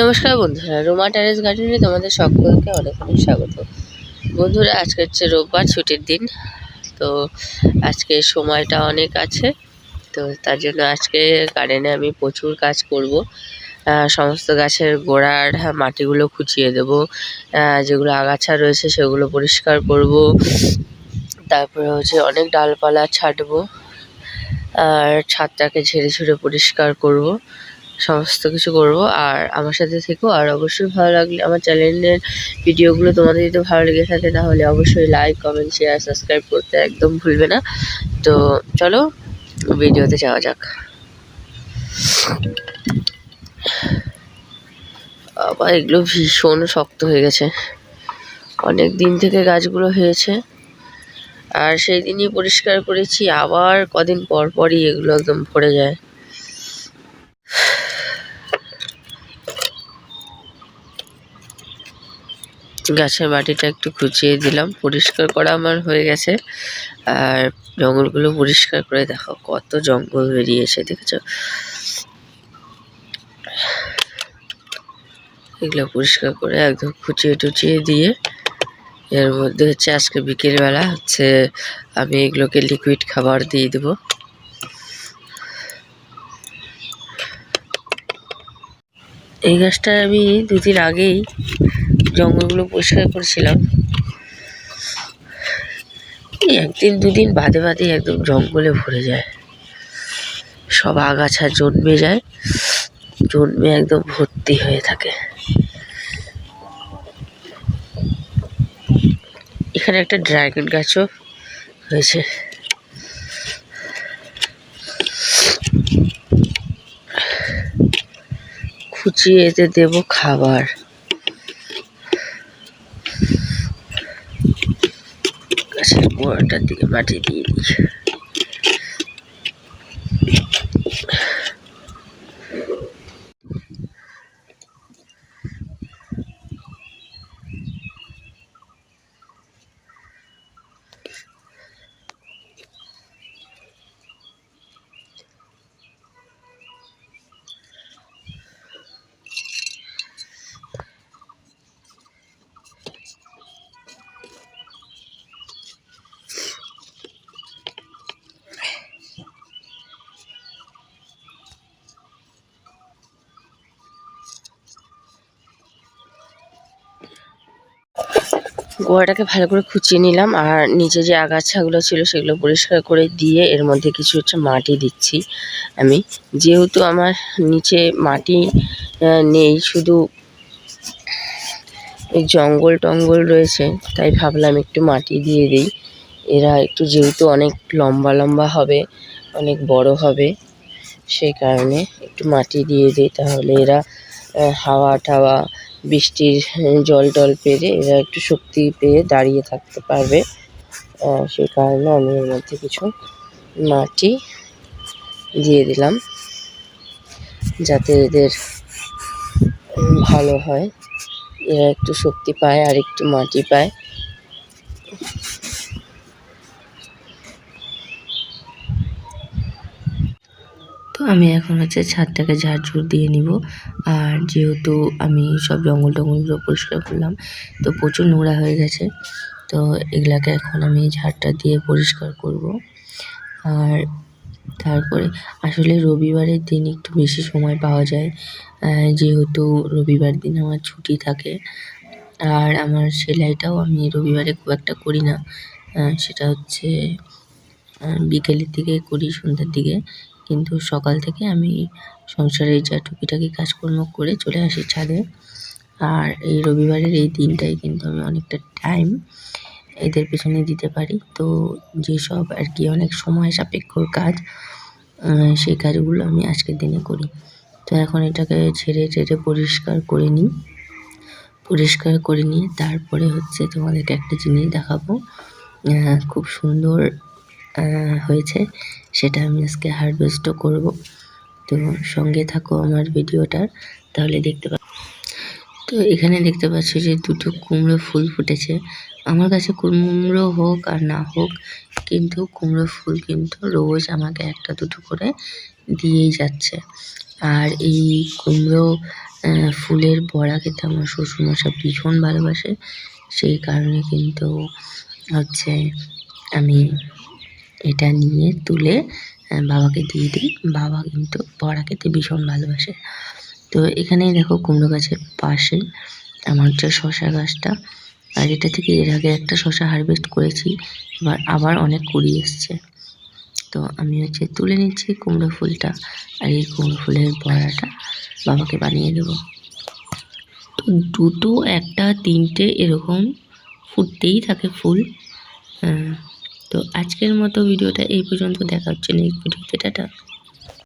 নমস্কার বন্ধুরা, রোমা টেরেস গার্ডেনে তোমাদের সকলকে অনেক অনেক স্বাগত। বন্ধুরা, আজকে হচ্ছে রোববার ছুটির দিন, তো আজকে সময়টা অনেক আছে, তো তার জন্য আজকে গার্ডেনে আমি প্রচুর কাজ করব। সমস্ত গাছের গোড়ার মাটিগুলো খুঁচিয়ে দেব যেগুলো আগাছা রয়েছে সেগুলো পরিষ্কার করব, তারপরে হচ্ছে অনেক ডালপালা ছাঁটবো, আর ছাদটাকে ঝেড়ে ঝুড়ে পরিষ্কার করব। সমস্ত কিছু করব। আর আমার সাথে থেকো। আর অবশ্যই ভালো লাগলে আমার চ্যানেলের ভিডিওগুলো তোমাদের যদি ভালো লেগে থাকে, তাহলে অবশ্যই লাইক কমেন্ট শেয়ার সাবস্ক্রাইব করতে একদম ভুলবে না। তো চলো, ভিডিওতে যাওয়া যাক। আবার এগুলো ভীষণ শক্ত হয়ে গেছে। অনেক দিন থেকে গাছগুলো হয়েছে। আর সেই দিনই পরিষ্কার করেছি, আবার কদিন পর পরই এগুলো একদম ভরে যায়। গাছের মাটিটা একটু খুঁচিয়ে দিলাম। পরিষ্কার করা আমার হয়ে গেছে। আর জঙ্গলগুলো পরিষ্কার করে দেখো, কত জঙ্গল বেরিয়েছে, দেখেছ? এগুলো পরিষ্কার করে একদম খুঁচিয়ে টুচিয়ে দিয়ে এর মধ্যে হচ্ছে আজকে বিকেলবেলা হচ্ছে আমি এগুলোকে লিকুইড খাবার দিয়ে দেবো। এই গাছটা আমি দুদিন আগেই জঙ্গলগুলো পরিষ্কার করেছিলাম। একদিন দুদিন বাদে বাদে একদম জঙ্গলে ভরে যায়। সব আগাছা জন্মে যায়, জন্মে একদম ভর্তি হয়ে থাকে। এখানে একটা ড্রাগন গাছও হয়েছে খুঁচিয়ে এতে দেবো খাবার। গাছের দিকে মাটি দিয়ে গোড়াটাকে ভালো করে খুঁচিয়ে নিলাম আর নিচে যে আগাছাগুলো ছিল সেগুলো পরিষ্কার করে দিয়ে এর মধ্যে কিছু হচ্ছে মাটি দিচ্ছি আমি। যেহেতু আমার নিচে মাটি নেই, শুধু এই জঙ্গল টঙ্গল রয়েছে, তাই ভাবলাম একটু মাটি দিয়ে দিই। এরা একটু যেহেতু অনেক লম্বা লম্বা হবে, অনেক বড় হবে, সেই কারণে একটু মাটি দিয়ে দিই, তাহলে এরা হাওয়া টাওয়া বৃষ্টির জল টল পেরে এরা একটু শক্তি পেয়ে দাঁড়িয়ে থাকতে পারবে। সেই কারণে আমি এর মধ্যে কিছু মাটি দিয়ে দিলাম, যাতে এদের ভালো হয়। এরা একটু শক্তি পায় আর একটু মাটি পায়। আমি এখন হচ্ছে ছাদটাকে ঝাড়ঝুড় দিয়ে নিব। আর যেহেতু আমি সব জঙ্গল টঙ্গলগুলো পরিষ্কার করলাম, তো প্রচুর নোংরা হয়ে গেছে। তো এগুলাকে এখন আমি ঝাড়টা দিয়ে পরিষ্কার করব। আর তারপরে আসলে রবিবারের দিন একটু বেশি সময় পাওয়া যায়। যেহেতু রবিবার দিন আমার ছুটি থাকে, আর আমার সেলাইটাও আমি রবিবারে খুব একটা করি না। সেটা হচ্ছে বিকেলের দিকে করি, সন্ধ্যার দিকে। কিন্তু সকাল থেকে আমি সংসারের যা টুকিটাকি কাজকর্ম করে চলে আসি ছাদে। আর এই রবিবারের এই দিনটাই কিন্তু আমি অনেকটা টাইম এদের পেছনে দিতে পারি। তো যেসব আর কি অনেক সময় সাপেক্ষ কাজ সেই কাজগুলো আমি আজকের দিনে করি। তো এখন এটাকে ছেড়ে টেড়ে পরিষ্কার করে নিই। পরিষ্কার করে নিয়ে তারপরে হচ্ছে তোমাদেরকে একটা জিনিস দেখাবো। খুব সুন্দর হয়েছে, সেটা আমি আজকে হারভেস্টও করব। তো সঙ্গে থাকো আমার ভিডিওটার তাহলে দেখতে পা তো এখানে দেখতে পাচ্ছ যে দুটো কুমড়ো ফুল ফুটেছে। আমার কাছে কুমড়ো হোক আর না হোক, কিন্তু কুমড়ো ফুল কিন্তু রোজ আমাকে একটা দুটো করে দিয়েই যাচ্ছে। আর এই কুমড়ো ফুলের বড়া খেতে আমার শ্বশুরমশাই ভীষণ ভালোবাসে, সেই কারণে কিন্তু হচ্ছে আমি এটা নিয়ে তুলে বাবাকে দিয়ে দিই। বাবা কিন্তু বড়া খেতে ভীষণ ভালোবাসে। তো এখানেই দেখো কুমড়ো গাছের পাশে আমার হচ্ছে শশা গাছটা, আর এটা থেকে এর আগে একটা শশা হারভেস্ট করেছি, এবার আবার অনেক কুড়ি এসছে। তো আমি হচ্ছে তুলে নিচ্ছি কুমড়ো ফুলটা, আর এই কুমড়ো ফুলের বড়াটা বাবাকে বানিয়ে দেবো। তো দুটো, একটা, তিনটে এরকম ফুটতেই থাকে ফুল। তো আজকের মতো ভিডিওটা এই পর্যন্ত। দেখা হচ্ছে নেক্সট ভিডিওতে টাটা।